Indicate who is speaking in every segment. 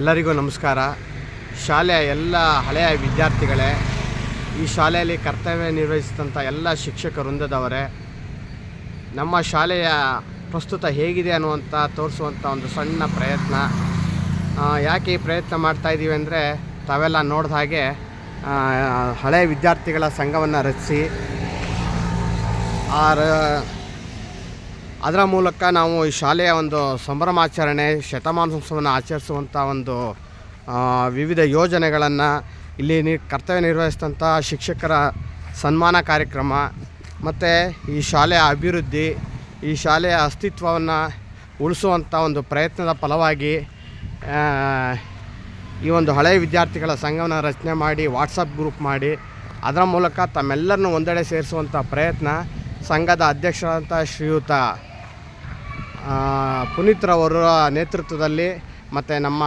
Speaker 1: ಎಲ್ಲರಿಗೂ ನಮಸ್ಕಾರ. ಶಾಲೆಯ ಎಲ್ಲ ಹಳೆಯ ವಿದ್ಯಾರ್ಥಿಗಳೇ, ಈ ಶಾಲೆಯಲ್ಲಿ ಕರ್ತವ್ಯ ನಿರ್ವಹಿಸಿದಂಥ ಎಲ್ಲ ಶಿಕ್ಷಕ ವೃಂದದವರೇ, ನಮ್ಮ ಶಾಲೆಯ ಪ್ರಸ್ತುತ ಹೇಗಿದೆ ಅನ್ನುವಂಥ, ತೋರಿಸುವಂಥ ಒಂದು ಸಣ್ಣ ಪ್ರಯತ್ನ. ಯಾಕೆ ಈ ಪ್ರಯತ್ನ ಮಾಡ್ತಾ ಇದ್ದೀವಿ ಅಂದರೆ, ತಾವೆಲ್ಲ ನೋಡಿದ ಹಾಗೆ ಹಳೆ ವಿದ್ಯಾರ್ಥಿಗಳ ಸಂಘವನ್ನು ರಚಿಸಿ, ಆ ಅದರ ಮೂಲಕ ನಾವು ಈ ಶಾಲೆಯ ಒಂದು ಸಂಭ್ರಮಾಚರಣೆ, ಶತಮಾನೋತ್ಸವವನ್ನು ಆಚರಿಸುವಂಥ ಒಂದು ವಿವಿಧ ಯೋಜನೆಗಳನ್ನು ಇಲ್ಲಿ ನಿ, ಕರ್ತವ್ಯ ನಿರ್ವಹಿಸಿದಂಥ ಶಿಕ್ಷಕರ ಸನ್ಮಾನ ಕಾರ್ಯಕ್ರಮ ಮತ್ತು ಈ ಶಾಲೆಯ ಅಭಿವೃದ್ಧಿ, ಈ ಶಾಲೆಯ ಅಸ್ತಿತ್ವವನ್ನು ಉಳಿಸುವಂಥ ಒಂದು ಪ್ರಯತ್ನದ ಫಲವಾಗಿ ಈ ಒಂದು ಹಳೆಯ ವಿದ್ಯಾರ್ಥಿಗಳ ಸಂಘವನ್ನು ರಚನೆ ಮಾಡಿ ವಾಟ್ಸಪ್ ಗ್ರೂಪ್ ಮಾಡಿ, ಅದರ ಮೂಲಕ ತಮ್ಮೆಲ್ಲರನ್ನು ಒಂದೆಡೆ ಸೇರಿಸುವಂಥ ಪ್ರಯತ್ನ ಸಂಘದ ಅಧ್ಯಕ್ಷರಾದಂಥ ಶ್ರೀಯುತ ಪುನೀತ್ರವರ ನೇತೃತ್ವದಲ್ಲಿ ಮತ್ತು ನಮ್ಮ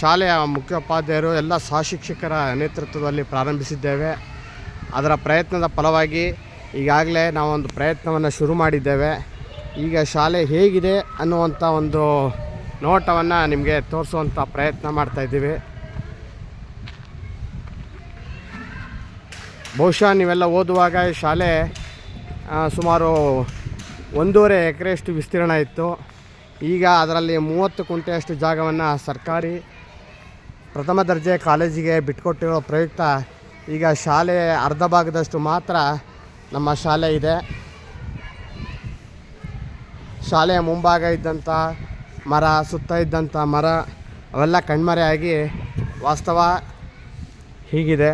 Speaker 1: ಶಾಲೆಯ ಮುಖ್ಯೋಪಾಧ್ಯಾಯರು ಎಲ್ಲ ಸಹಶಿಕ್ಷಕರ ನೇತೃತ್ವದಲ್ಲಿ ಪ್ರಾರಂಭಿಸಿದ್ದೇವೆ. ಅದರ ಪ್ರಯತ್ನದ ಫಲವಾಗಿ ಈಗಾಗಲೇ ನಾವೊಂದು ಪ್ರಯತ್ನವನ್ನು ಶುರು ಮಾಡಿದ್ದೇವೆ. ಈಗ ಶಾಲೆ ಹೇಗಿದೆ ಅನ್ನುವಂಥ ಒಂದು ನೋಟವನ್ನು ನಿಮಗೆ ತೋರಿಸುವಂಥ ಪ್ರಯತ್ನ ಮಾಡ್ತಾಯಿದ್ದೀವಿ ಬಹುಶಃ ನೀವೆಲ್ಲ ಓದುವಾಗ ಶಾಲೆ ಸುಮಾರು ಒಂದೂವರೆ ಎಕರೆಯಷ್ಟು ವಿಸ್ತೀರ್ಣ ಇತ್ತು. ಈಗ ಅದರಲ್ಲಿ ಮೂವತ್ತು ಕುಂಟೆಯಷ್ಟು ಜಾಗವನ್ನು ಸರ್ಕಾರಿ ಪ್ರಥಮ ದರ್ಜೆ ಕಾಲೇಜಿಗೆ ಬಿಟ್ಕೊಟ್ಟಿರೋ ಪ್ರಯುಕ್ತ ಈಗ ಶಾಲೆ ಅರ್ಧ ಭಾಗದಷ್ಟು ಮಾತ್ರ ನಮ್ಮ ಶಾಲೆ ಇದೆ. ಶಾಲೆಯ ಮುಂಭಾಗ ಇದ್ದಂಥ ಮರ, ಸುತ್ತ ಇದ್ದಂಥ ಮರ ಅವೆಲ್ಲ ಕಣ್ಮರೆಯಾಗಿ ವಾಸ್ತವ ಹೀಗಿದೆ.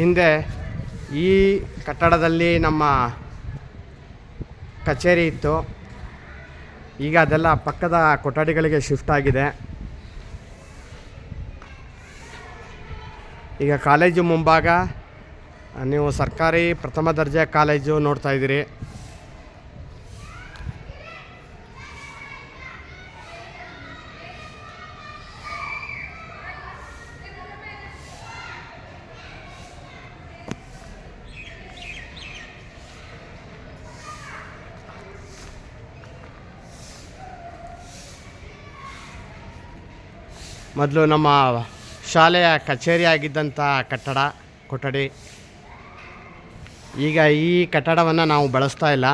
Speaker 1: ಹಿಂದೆ ಈ ಕಟ್ಟಡದಲ್ಲಿ ನಮ್ಮ ಕಚೇರಿ ಇತ್ತು. ಈಗ ಅದೆಲ್ಲ ಪಕ್ಕದ ಕೊಠಡಿಗಳಿಗೆ ಶಿಫ್ಟ್ ಆಗಿದೆ. ಈಗ ಕಾಲೇಜು ಮುಂಭಾಗ, ನೀವು ಸರ್ಕಾರಿ ಪ್ರಥಮ ದರ್ಜೆ ಕಾಲೇಜು ನೋಡ್ತಾ ಇದ್ದೀರಿ. ಮೊದಲು ನಮ್ಮ ಶಾಲೆಯ ಕಚೇರಿ ಆಗಿದ್ದಂಥ ಕಟ್ಟಡ, ಕೊಠಡಿ. ಈಗ ಈ ಕಟ್ಟಡವನ್ನು ನಾವು ಬಳಸ್ತಾ ಇಲ್ಲ.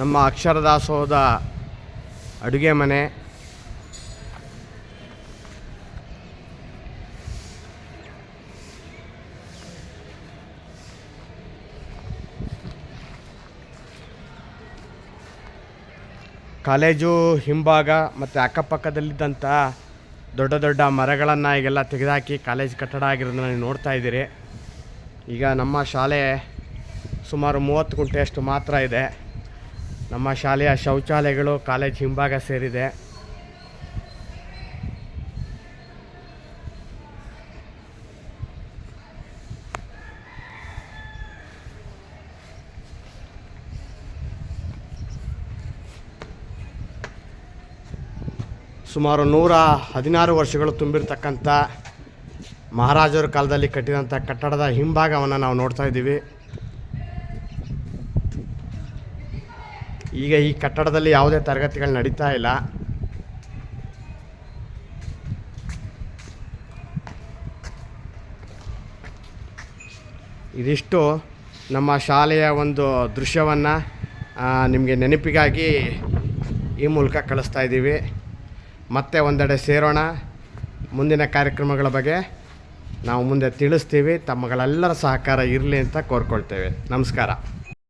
Speaker 1: ನಮ್ಮ ಅಕ್ಷರದಾಸೋಹದ ಅಡುಗೆ ಮನೆ ಕಾಲೇಜು ಹಿಂಭಾಗ ಮತ್ತು ಅಕ್ಕಪಕ್ಕದಲ್ಲಿದ್ದಂಥ ದೊಡ್ಡ ದೊಡ್ಡ ಮರಗಳನ್ನು ಈಗೆಲ್ಲ ತೆಗೆದುಹಾಕಿ ಕಾಲೇಜ್ ಕಟ್ಟಡ ಆಗಿರೋದನ್ನ ನೀವು ನೋಡ್ತಾ ಇದ್ದೀರಿ. ಈಗ ನಮ್ಮ ಶಾಲೆ ಸುಮಾರು ಮೂವತ್ತು ಗುಂಟೆಯಷ್ಟು ಮಾತ್ರ ಇದೆ. ನಮ್ಮ ಶಾಲೆಯ ಶೌಚಾಲಯಗಳು ಕಾಲೇಜ್ ಹಿಂಭಾಗ ಸೇರಿದೆ. ಸುಮಾರು ನೂರ ಹದಿನಾರು ವರ್ಷಗಳು ತುಂಬಿರ್ತಕ್ಕಂಥ ಮಹಾರಾಜರ ಕಾಲದಲ್ಲಿ ಕಟ್ಟಿದಂಥ ಕಟ್ಟಡದ ಹಿಂಭಾಗವನ್ನು ನಾವು ನೋಡ್ತಾ ಇದ್ದೀವಿ. ಈಗ ಈ ಕಟ್ಟಡದಲ್ಲಿ ಯಾವುದೇ ತರಗತಿಗಳು ನಡೀತಾ ಇಲ್ಲ. ಇದಿಷ್ಟು ನಮ್ಮ ಶಾಲೆಯ ಒಂದು ದೃಶ್ಯವನ್ನು ನಿಮಗೆ ನೆನಪಿಗಾಗಿ ಈ ಮೂಲಕ ಕಳಿಸ್ತಾ ಇದ್ದೀವಿ. ಮತ್ತೆ ಒಂದೆಡೆ ಸೇರೋಣ. ಮುಂದಿನ ಕಾರ್ಯಕ್ರಮಗಳ ಬಗ್ಗೆ ನಾವು ಮುಂದೆ ತಿಳಿಸ್ತೀವಿ. ತಮ್ಮಗಳೆಲ್ಲರ ಸಹಕಾರ ಇರಲಿ ಅಂತ ಕೋರ್ಕೊಳ್ತೇವೆ. ನಮಸ್ಕಾರ.